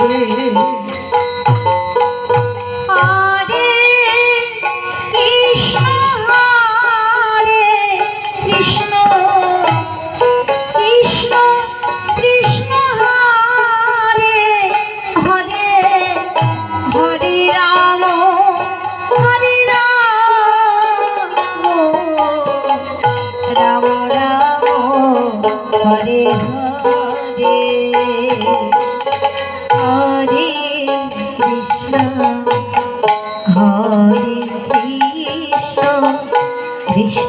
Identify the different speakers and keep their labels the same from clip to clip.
Speaker 1: হরে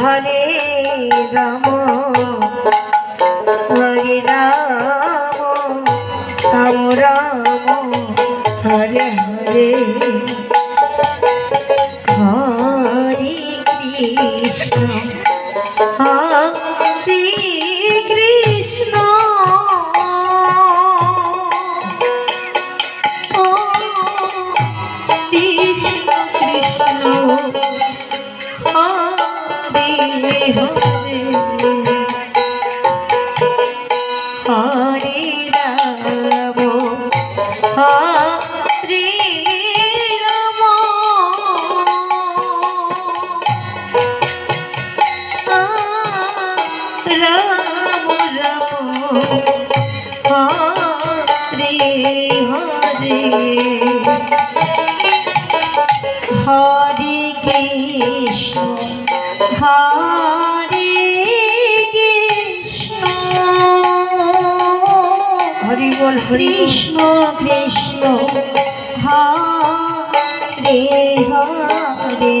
Speaker 1: হরে রাম হরে রাম। হরি বল কৃষ্ণ। কৃষ্ণ রে হরে হরে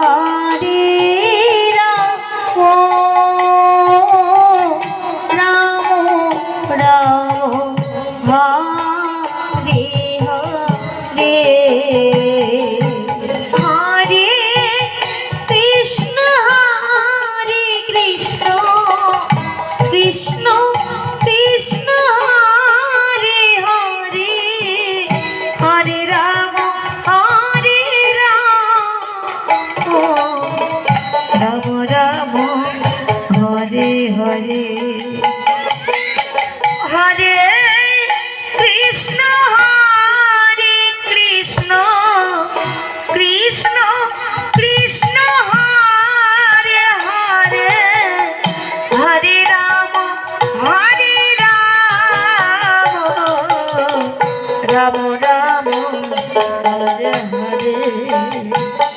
Speaker 1: রে।